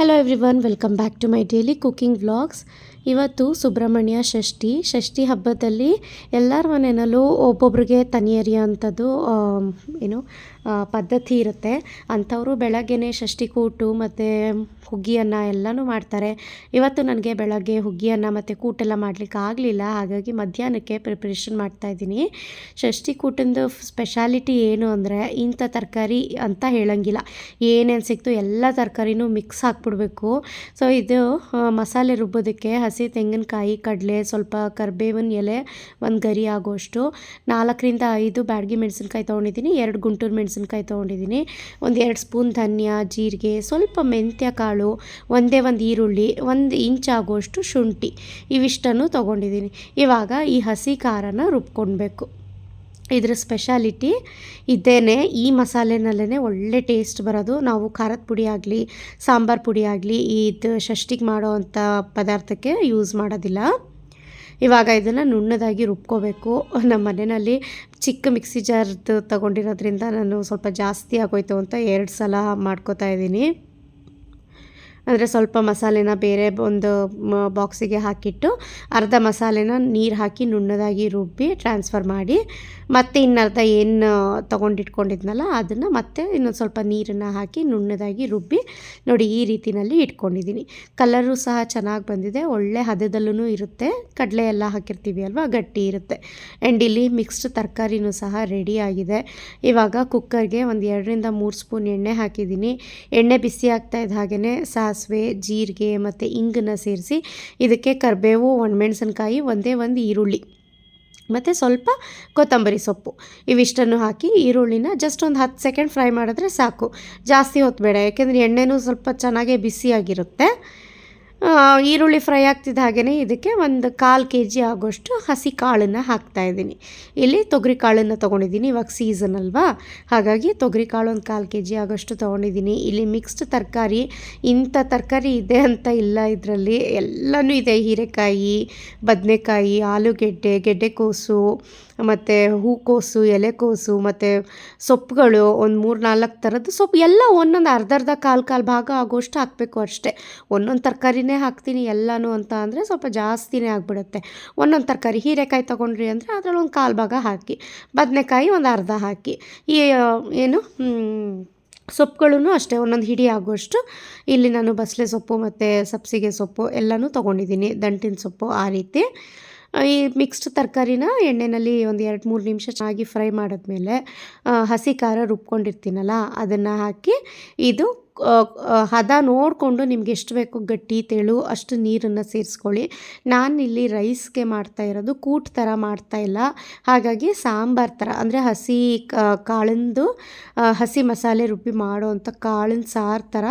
Hello everyone welcome back to my daily cooking vlogs ಇವತ್ತು ಸುಬ್ರಹ್ಮಣ್ಯ ಷಷ್ಠಿ. ಷಷ್ಠಿ ಹಬ್ಬದಲ್ಲಿ ಎಲ್ಲರ ಮನೆಯಲ್ಲೂ ಒಬ್ಬೊಬ್ರಿಗೆ ತನಿಯರಿಯೋಂಥದ್ದು ಏನು ಪದ್ಧತಿ ಇರುತ್ತೆ. ಅಂಥವರು ಬೆಳಗ್ಗೆನೇ ಷಷ್ಠಿ ಕೂಟು ಮತ್ತು ಹುಗ್ಗಿ ಅನ್ನ ಎಲ್ಲನೂ ಮಾಡ್ತಾರೆ. ಇವತ್ತು ನನಗೆ ಬೆಳಗ್ಗೆ ಹುಗ್ಗಿ ಅನ್ನ ಮತ್ತು ಕೂಟೆಲ್ಲ ಮಾಡಲಿಕ್ಕೆ ಆಗಲಿಲ್ಲ, ಹಾಗಾಗಿ ಮಧ್ಯಾಹ್ನಕ್ಕೆ ಪ್ರಿಪ್ರೇಷನ್ ಮಾಡ್ತಾಯಿದ್ದೀನಿ ಷಷ್ಠಿ ಕೂಟಿಂದು ಸ್ಪೆಷಾಲಿಟಿ ಏನು ಅಂದರೆ ಇಂಥ ತರಕಾರಿ ಅಂತ ಹೇಳಂಗಿಲ್ಲ. ಏನೇನು ಸಿಕ್ತು ಎಲ್ಲ ತರಕಾರಿನೂ ಮಿಕ್ಸ್ ಹಾಕ್ಬಿಡ್ಬೇಕು ಸೊ ಇದು ಮಸಾಲೆ ರುಬ್ಬೋದಕ್ಕೆ ಹಸಿ ತೆಂಗಿನಕಾಯಿ, ಕಡಲೆ, ಸ್ವಲ್ಪ ಕರಿಬೇವಿನ ಎಲೆ ಒಂದು ಗರಿ ಆಗೋಷ್ಟು. ನಾಲ್ಕರಿಂದ ಐದು ಬ್ಯಾಡಗಿ ಮೆಣಸಿನ್ಕಾಯಿ ತೊಗೊಂಡಿದ್ದೀನಿ, ಎರಡು ಗುಂಟೂರು ಮೆಣಸಿನ್ಕಾಯಿ ತೊಗೊಂಡಿದ್ದೀನಿ. ಒಂದು ಎರಡು ಸ್ಪೂನ್ ಧನಿಯಾ, ಜೀರಿಗೆ, ಸ್ವಲ್ಪ ಮೆಂತ್ಯ ಕಾಳು, ಒಂದೇ ಒಂದು ಈರುಳ್ಳಿ, ಒಂದು ಇಂಚ್ ಆಗೋಷ್ಟು ಶುಂಠಿ. ಇವಿಷ್ಟನ್ನು ತೊಗೊಂಡಿದ್ದೀನಿ. ಇವಾಗ ಈ ಹಸಿ ಖಾರನ ರುಬ್ಕೊಳ್ಬೇಕು ಇದ್ರ ಸ್ಪೆಷಾಲಿಟಿ ಇದ್ದೇನೆ ಈ ಮಸಾಲೆನಲ್ಲೇ ಒಳ್ಳೆ ಟೇಸ್ಟ್ ಬರೋದು. ನಾವು ಖಾರದ ಪುಡಿ ಆಗಲಿ, ಸಾಂಬಾರು ಪುಡಿ ಆಗಲಿ ಇದು ಷಷ್ಟಿಗೆ ಮಾಡೋ ಅಂಥ ಪದಾರ್ಥಕ್ಕೆ ಯೂಸ್ ಮಾಡೋದಿಲ್ಲ. ಇವಾಗ ಇದನ್ನು ನುಣ್ಣದಾಗಿ ರುಬ್ಕೋಬೇಕು. ನಮ್ಮ ಮನೆಯಲ್ಲಿ ಚಿಕ್ಕ ಮಿಕ್ಸಿ ಜಾರ್ದು ತಗೊಂಡಿರೋದ್ರಿಂದ ನಾನು ಸ್ವಲ್ಪ ಜಾಸ್ತಿ ಆಗೋಯ್ತು ಅಂತ ಎರಡು ಸಲ ಮಾಡ್ಕೋತಾ ಇದ್ದೀನಿ. ಅಂದರೆ ಸ್ವಲ್ಪ ಮಸಾಲೆನ ಬೇರೆ ಒಂದು ಬಾಕ್ಸಿಗೆ ಹಾಕಿಟ್ಟು ಅರ್ಧ ಮಸಾಲೆನ ನೀರು ಹಾಕಿ ನುಣ್ಣದಾಗಿ ರುಬ್ಬಿ ಟ್ರಾನ್ಸ್ಫರ್ ಮಾಡಿ ಮತ್ತೆ ಇನ್ನರ್ಧ ಏನು ತೊಗೊಂಡಿಟ್ಕೊಂಡಿದ್ನಲ್ಲ ಅದನ್ನು ಮತ್ತೆ ಇನ್ನೊಂದು ಸ್ವಲ್ಪ ನೀರನ್ನು ಹಾಕಿ ನುಣ್ಣದಾಗಿ ರುಬ್ಬಿ ನೋಡಿ ಈ ರೀತಿಯಲ್ಲಿ ಇಟ್ಕೊಂಡಿದ್ದೀನಿ ಕಲರು ಸಹ ಚೆನ್ನಾಗಿ ಬಂದಿದೆ. ಒಳ್ಳೆ ಹದದಲ್ಲೂ ಇರುತ್ತೆ. ಕಡಲೆ ಎಲ್ಲ ಹಾಕಿರ್ತೀವಿ ಅಲ್ವಾ? ಗಟ್ಟಿ ಇರುತ್ತೆ. ಆ್ಯಂಡ್ ಇಲ್ಲಿ ಮಿಕ್ಸ್ಡ್ ತರಕಾರಿನೂ ಸಹ ರೆಡಿ ಆಗಿದೆ. ಇವಾಗ ಕುಕ್ಕರ್ಗೆ ಒಂದು ಎರಡರಿಂದ ಮೂರು ಸ್ಪೂನ್ ಎಣ್ಣೆ ಹಾಕಿದ್ದೀನಿ ಎಣ್ಣೆ ಬಿಸಿ ಆಗ್ತಾ ಇದ್ದ ಹಾಗೆಯೇ ಸಾಸಿವೆ, ಜೀರಿಗೆ ಮತ್ತು ಇಂಗನ್ನ ಸೇರಿಸಿ ಇದಕ್ಕೆ ಕರಿಬೇವು, ಒಣಮೆಣಸಿನ್ಕಾಯಿ, ಒಂದೇ ಒಂದು ಈರುಳ್ಳಿ ಮತ್ತು ಸ್ವಲ್ಪ ಕೊತ್ತಂಬರಿ ಸೊಪ್ಪು. ಇವಿಷ್ಟನ್ನು ಹಾಕಿ ಈರುಳ್ಳಿನ ಜಸ್ಟ್ ಒಂದು ಹತ್ತು ಸೆಕೆಂಡ್ ಫ್ರೈ ಮಾಡಿದ್ರೆ ಸಾಕು. ಜಾಸ್ತಿ ಹೊತ್ತು ಬೇಡ ಯಾಕೆಂದರೆ ಎಣ್ಣೆನೂ ಸ್ವಲ್ಪ ಚೆನ್ನಾಗೇ ಬಿಸಿಯಾಗಿರುತ್ತೆ. ಈರುಳ್ಳಿ ಫ್ರೈ ಆಗ್ತಿದ್ದ ಹಾಗೆಯೇ ಇದಕ್ಕೆ ಒಂದು ಕಾಲು ಕೆ ಜಿ ಆಗೋಷ್ಟು ಹಸಿ ಕಾಳನ್ನು ಹಾಕ್ತಾಯಿದ್ದೀನಿ ಇಲ್ಲಿ ತೊಗರಿ ಕಾಳನ್ನು ತೊಗೊಂಡಿದ್ದೀನಿ, ಇವಾಗ ಸೀಸನ್ ಅಲ್ವಾ? ಹಾಗಾಗಿ ತೊಗರಿ ಕಾಳು ಒಂದು ಕಾಲು ಕೆ ಜಿ ಆಗೋಷ್ಟು ತೊಗೊಂಡಿದ್ದೀನಿ. ಇಲ್ಲಿ ಮಿಕ್ಸ್ಡ್ ತರಕಾರಿ, ಇಂಥ ತರಕಾರಿ ಇದೆ ಅಂತ ಇಲ್ಲ ಇದರಲ್ಲಿ. ಎಲ್ಲನೂ ಇದೆ, ಹೀರೆಕಾಯಿ, ಬದನೆಕಾಯಿ, ಆಲೂಗೆಡ್ಡೆ, ಗೆಡ್ಡೆಕೋಸು, ಮತ್ತು ಹೂಕೋಸು, ಎಲೆಕೋಸು, ಮತ್ತು ಸೊಪ್ಪುಗಳು ಒಂದು ಮೂರು ನಾಲ್ಕು ಥರದ್ದು ಸೊಪ್ಪು ಎಲ್ಲ ಒಂದೊಂದು ಅರ್ಧ ಅರ್ಧ ಕಾಲು ಕಾಲು ಭಾಗ ಆಗೋಷ್ಟು ಹಾಕಬೇಕು ಅಷ್ಟೇ. ಒಂದೊಂದು ತರಕಾರಿನೇ ಹಾಕ್ತೀನಿ ಎಲ್ಲನೂ ಅಂತ ಅಂದರೆ ಸ್ವಲ್ಪ ಜಾಸ್ತಿನೇ ಆಗಿಬಿಡುತ್ತೆ. ಒಂದೊಂದು ತರಕಾರಿ ಹೀರೆಕಾಯಿ ತೊಗೊಂಡ್ರಿ ಅಂದರೆ ಅದರಲ್ಲಿ ಒಂದು ಕಾಲು ಭಾಗ ಹಾಕಿ, ಬದನೆಕಾಯಿ ಒಂದು ಅರ್ಧ ಹಾಕಿ. ಈ ಏನು ಸೊಪ್ಪುಗಳೂ ಅಷ್ಟೇ, ಒಂದೊಂದು ಹಿಡಿ ಆಗುವಷ್ಟು ಇಲ್ಲಿ ನಾನು ಬಸಳೆ ಸೊಪ್ಪು ಮತ್ತು ಸಬ್ಸಿಗೆ ಸೊಪ್ಪು ಎಲ್ಲನೂ ತೊಗೊಂಡಿದ್ದೀನಿ. ದಂಟಿನ ಸೊಪ್ಪು ಆ ರೀತಿ. ಈ ಮಿಕ್ಸ್ಡ್ ತರಕಾರಿನ ಎಣ್ಣೆಯಲ್ಲಿ ಒಂದು ಎರಡು ಮೂರು ನಿಮಿಷ ಚೆನ್ನಾಗಿ ಫ್ರೈ ಮಾಡಿದ್ಮೇಲೆ ಹಸಿ ಖಾರ ರುಬ್ಕೊಂಡಿರ್ತೀನಲ್ಲ, ಅದನ್ನು ಹಾಕಿ ಇದು ಹದ ನೋಡಿಕೊಂಡು ನಿಮ್ಗೆ ಎಷ್ಟು ಬೇಕು ಗಟ್ಟಿ, ತೆಳು, ಅಷ್ಟು ನೀರನ್ನು ಸೇರಿಸ್ಕೊಳ್ಳಿ. ನಾನಿಲ್ಲಿ ರೈಸ್ಗೆ ಮಾಡ್ತಾ ಇರೋದು, ಕೂಟ್ ಥರ ಮಾಡ್ತಾ ಇಲ್ಲ. ಹಾಗಾಗಿ ಸಾಂಬಾರು ಥರ, ಅಂದರೆ ಹಸಿ ಕಾಳಿಂದು ಹಸಿ ಮಸಾಲೆ ರುಬ್ಬಿ ಮಾಡೋವಂಥ ಕಾಳಿನ ಸಾರು ಥರ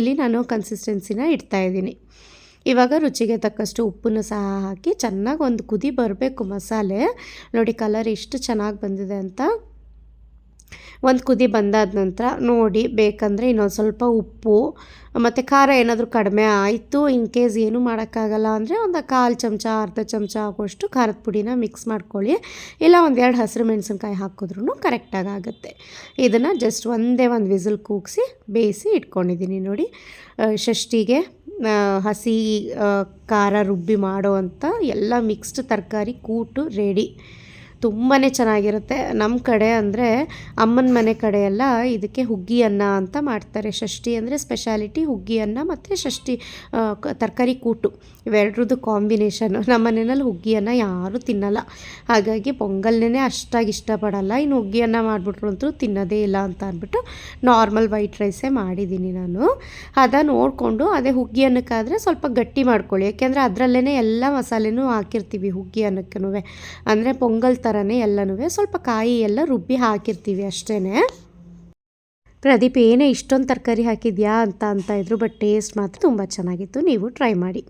ಇಲ್ಲಿ ನಾನು ಕನ್ಸಿಸ್ಟೆನ್ಸಿನ ಇಡ್ತಾ ಇದ್ದೀನಿ. ಇವಾಗ ರುಚಿಗೆ ತಕ್ಕಷ್ಟು ಉಪ್ಪನ್ನು ಸಹ ಹಾಕಿ ಚೆನ್ನಾಗಿ ಒಂದು ಕುದಿ ಬರಬೇಕು ಮಸಾಲೆ. ನೋಡಿ ಕಲರ್ ಎಷ್ಟು ಚೆನ್ನಾಗಿ ಬಂದಿದೆ ಅಂತ. ಒಂದು ಕುದಿ ಬಂದಾದ ನಂತರ ನೋಡಿ ಬೇಕಂದರೆ ಇನ್ನೊಂದು ಸ್ವಲ್ಪ ಉಪ್ಪು, ಮತ್ತು ಖಾರ ಏನಾದರೂ ಕಡಿಮೆ ಆಯಿತು ಇನ್ ಕೇಸ್ ಏನೂ ಮಾಡೋಕ್ಕಾಗಲ್ಲ ಅಂದರೆ ಒಂದು ಕಾಲು ಚಮಚ, ಅರ್ಧ ಚಮಚ ಆಗುವಷ್ಟು ಖಾರದ ಪುಡಿನ ಮಿಕ್ಸ್ ಮಾಡ್ಕೊಳ್ಳಿ. ಇಲ್ಲ ಒಂದೆರಡು ಹಸಿರು ಮೆಣಸಿನ್ಕಾಯಿ ಹಾಕಿದ್ರೂ ಕರೆಕ್ಟಾಗಿ ಆಗುತ್ತೆ. ಇದನ್ನು ಜಸ್ಟ್ ಒಂದೇ ಒಂದು ವಿಸಿಲ್ ಕೂಗಿಸಿ ಬೇಯಿಸಿ ಇಟ್ಕೊಂಡಿದ್ದೀನಿ ನೋಡಿ. ಷಷ್ಟಿಗೆ ಹಸಿ ಖಾರ ರುಬ್ಬಿ ಮಾಡೋ ಅಂಥ ಎಲ್ಲ ಮಿಕ್ಸ್ಡ್ ತರಕಾರಿ ಕೂಟು ರೆಡಿ ತುಂಬಾ ಚೆನ್ನಾಗಿರುತ್ತೆ. ನಮ್ಮ ಕಡೆ ಅಂದರೆ ಅಮ್ಮನ ಮನೆ ಕಡೆ ಎಲ್ಲ ಇದಕ್ಕೆ ಹುಗ್ಗಿ ಅನ್ನ ಅಂತ ಮಾಡ್ತಾರೆ. ಷಷ್ಠಿ ಅಂದರೆ ಸ್ಪೆಷಾಲಿಟಿ ಹುಗ್ಗಿ ಅನ್ನ ಮತ್ತು ಷಷ್ಠಿ ತರಕಾರಿ ಕೂಟು. ಇವೆರಡ್ರದ್ದು ಕಾಂಬಿನೇಷನ್ ನಮ್ಮ ಮನೆಯಲ್ಲಿ ಹುಗ್ಗಿ ಅನ್ನ ಯಾರೂ ತಿನ್ನಲ್ಲ. ಹಾಗಾಗಿ ಪೊಂಗಲ್ನೇ ಅಷ್ಟಾಗಿ ಇಷ್ಟಪಡಲ್ಲ. ಇನ್ನು ಹುಗ್ಗಿ ಅನ್ನ ಮಾಡಿಬಿಟ್ರು ಅಂತೂ ತಿನ್ನೋದೇ ಇಲ್ಲ ಅಂತ ಅಂದ್ಬಿಟ್ಟು ನಾರ್ಮಲ್ ವೈಟ್ ರೈಸೇ ಮಾಡಿದ್ದೀನಿ ನಾನು. ಅದ ನೋಡಿಕೊಂಡು ಅದೇ ಹುಗ್ಗಿ ಅನ್ನಕ್ಕಾದರೆ ಸ್ವಲ್ಪ ಗಟ್ಟಿ ಮಾಡ್ಕೊಳ್ಳಿ. ಯಾಕೆಂದರೆ ಅದರಲ್ಲೇ ಎಲ್ಲ ಮಸಾಲೆನೂ ಹಾಕಿರ್ತೀವಿ ಹುಗ್ಗಿ ಅನ್ನಕ್ಕೂ ಅಂದರೆ ಪೊಂಗಲ್ ಥರನೇ ಎಲ್ಲನೂ ಸ್ವಲ್ಪ ಕಾಯಿ ಎಲ್ಲ ರುಬ್ಬಿ ಹಾಕಿರ್ತೀವಿ ಅಷ್ಟೇ ಪ್ರದೀಪ್, ಏನೇ ಇಷ್ಟೊಂದು ತರಕಾರಿ ಹಾಕಿದ್ಯಾ ಅಂತ ಅಂತ ಇದ್ರು ಬಟ್ ಟೇಸ್ಟ್ ಮಾತ್ರ ತುಂಬ ಚೆನ್ನಾಗಿತ್ತು. ನೀವು ಟ್ರೈ ಮಾಡಿ.